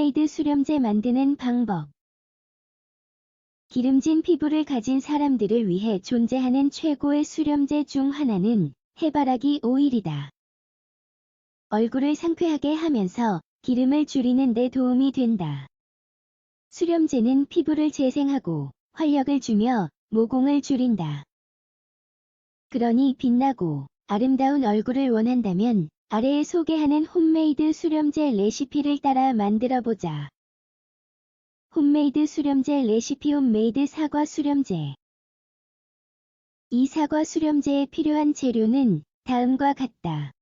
홈메이드 수렴제 만드는 방법. 기름진 피부를 가진 사람들을 위해 존재하는 최고의 수렴제 중 하나는 해바라기 오일이다. 얼굴을 상쾌하게 하면서 기름을 줄이는 데 도움이 된다. 수렴제는 피부를 재생하고 활력을 주며 모공을 줄인다. 그러니 빛나고 아름다운 얼굴을 원한다면 아래에 소개하는 홈메이드 수렴제 레시피를 따라 만들어 보자. 홈메이드 수렴제 레시피 홈메이드 사과 수렴제 이 사과 수렴제에 필요한 재료는 다음과 같다.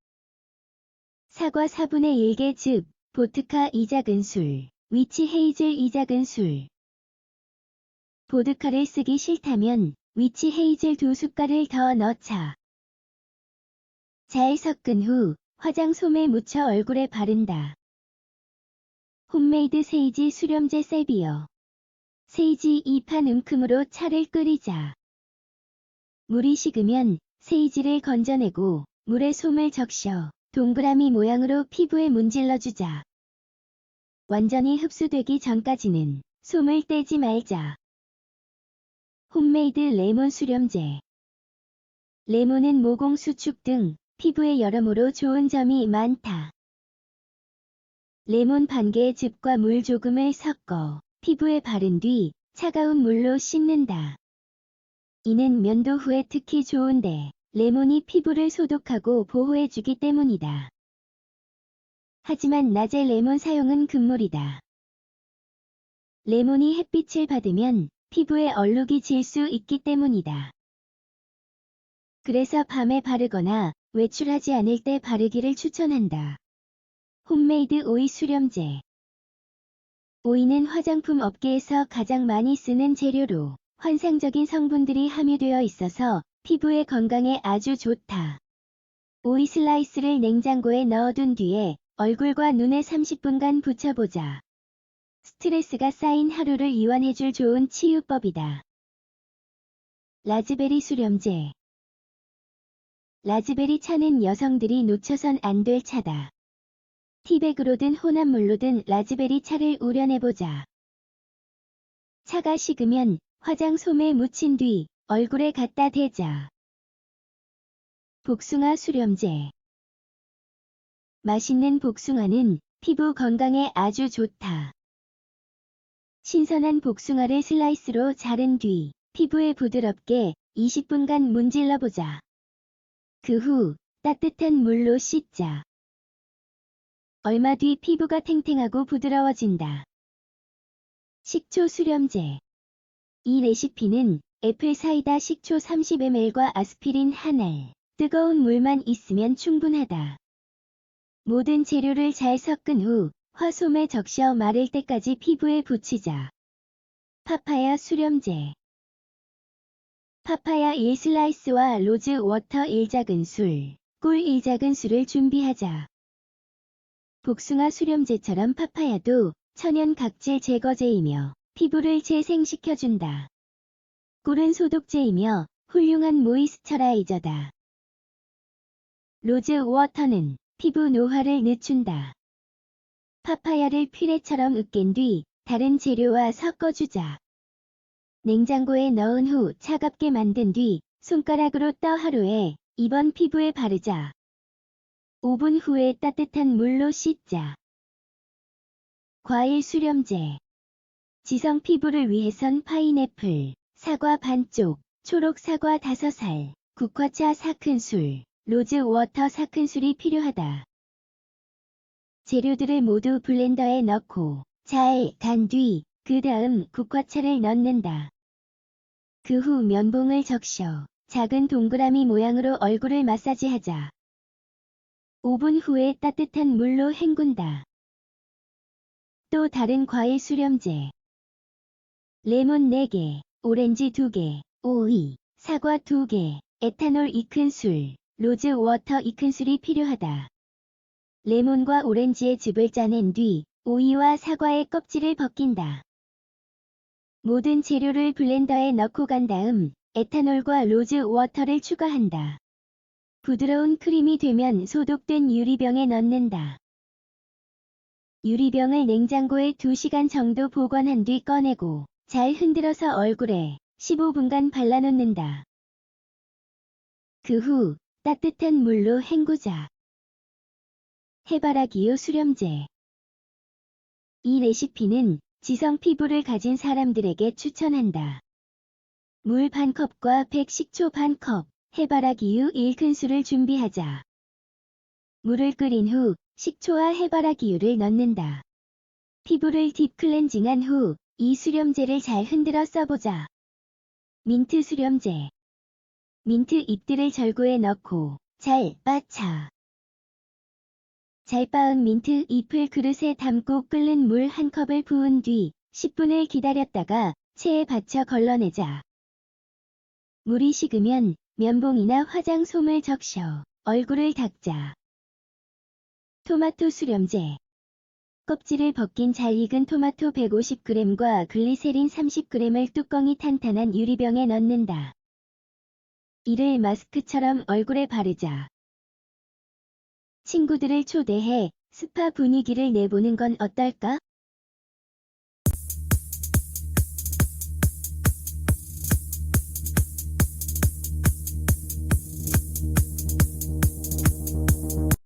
사과 4분의 1개 즙, 보트카 2작은술, 위치 헤이즐 2작은술. 보드카를 쓰기 싫다면 위치 헤이즐 2숟갈을 더 넣자. 잘 섞은 후 화장솜에 묻혀 얼굴에 바른다. 홈메이드 세이지 수렴제 셀비어. 세이지 2판 음큼으로 차를 끓이자. 물이 식으면 세이지를 건져내고 물에 솜을 적셔 동그라미 모양으로 피부에 문질러주자. 완전히 흡수되기 전까지는 솜을 떼지 말자. 홈메이드 레몬 수렴제 레몬은 모공 수축 등 피부에 여러모로 좋은 점이 많다. 레몬 반 개의 즙과 물 조금을 섞어 피부에 바른 뒤 차가운 물로 씻는다. 이는 면도 후에 특히 좋은데 레몬이 피부를 소독하고 보호해주기 때문이다. 하지만 낮에 레몬 사용은 금물이다. 레몬이 햇빛을 받으면 피부에 얼룩이 질 수 있기 때문이다. 그래서 밤에 바르거나 외출하지 않을 때 바르기를 추천한다. 홈메이드 오이 수렴제 오이는 화장품 업계에서 가장 많이 쓰는 재료로 환상적인 성분들이 함유되어 있어서 피부의 건강에 아주 좋다. 오이 슬라이스를 냉장고에 넣어둔 뒤에 얼굴과 눈에 30분간 붙여보자. 스트레스가 쌓인 하루를 이완해줄 좋은 치유법이다. 라즈베리 수렴제 라즈베리 차는 여성들이 놓쳐선 안 될 차다. 티백으로든 혼합물로든 라즈베리 차를 우려내보자. 차가 식으면 화장 솜에 묻힌 뒤 얼굴에 갖다 대자. 복숭아 수렴제 맛있는 복숭아는 피부 건강에 아주 좋다. 신선한 복숭아를 슬라이스로 자른 뒤 피부에 부드럽게 20분간 문질러보자. 그 후 따뜻한 물로 씻자. 얼마 뒤 피부가 탱탱하고 부드러워진다. 식초 수렴제 이 레시피는 애플 사이다 식초 30ml과 아스피린 한 알, 뜨거운 물만 있으면 충분하다. 모든 재료를 잘 섞은 후 화솜에 적셔 마를 때까지 피부에 붙이자. 파파야 수렴제 파파야 1슬라이스와 로즈 워터 1작은술, 꿀 1작은술을 준비하자. 복숭아 수렴제처럼 파파야도 천연 각질 제거제이며 피부를 재생시켜준다. 꿀은 소독제이며 훌륭한 모이스처라이저다. 로즈 워터는 피부 노화를 늦춘다. 파파야를 퓨레처럼 으깬 뒤 다른 재료와 섞어주자. 냉장고에 넣은 후 차갑게 만든 뒤 손가락으로 떠 하루에 2번 피부에 바르자. 5분 후에 따뜻한 물로 씻자. 과일 수렴제 지성 피부를 위해선 파인애플, 사과 반쪽, 초록 사과 5살, 국화차 4큰술, 로즈 워터 4큰술이 필요하다. 재료들을 모두 블렌더에 넣고 잘 간 뒤 그 다음 국화차를 넣는다. 그 후 면봉을 적셔 작은 동그라미 모양으로 얼굴을 마사지하자. 5분 후에 따뜻한 물로 헹군다. 또 다른 과일 수렴제 레몬 4개, 오렌지 2개, 오이, 사과 2개, 에탄올 2큰술, 로즈 워터 2큰술이 필요하다. 레몬과 오렌지의 즙을 짜낸 뒤 오이와 사과의 껍질을 벗긴다. 모든 재료를 블렌더에 넣고 간 다음 에탄올과 로즈 워터를 추가한다. 부드러운 크림이 되면 소독된 유리병에 넣는다. 유리병을 냉장고에 2시간 정도 보관한 뒤 꺼내고 잘 흔들어서 얼굴에 15분간 발라놓는다. 그 후 따뜻한 물로 헹구자. 해바라기유 수렴제 이 레시피는 지성 피부를 가진 사람들에게 추천한다. 물 반컵과 100 식초 반컵, 해바라기 유 1큰술을 준비하자. 물을 끓인 후 식초와 해바라기유를 넣는다. 피부를 딥클렌징한 후 이 수렴제를 잘 흔들어 써보자. 민트 수렴제 민트 잎들을 절구에 넣고 잘 빻자. 잘 빻은 민트 잎을 그릇에 담고 끓는 물 한 컵을 부은 뒤 10분을 기다렸다가 체에 받쳐 걸러내자. 물이 식으면 면봉이나 화장솜을 적셔 얼굴을 닦자. 토마토 수렴제 껍질을 벗긴 잘 익은 토마토 150g과 글리세린 30g을 뚜껑이 탄탄한 유리병에 넣는다. 이를 마스크처럼 얼굴에 바르자. 친구들을 초대해 스파 분위기를 내보는 건 어떨까?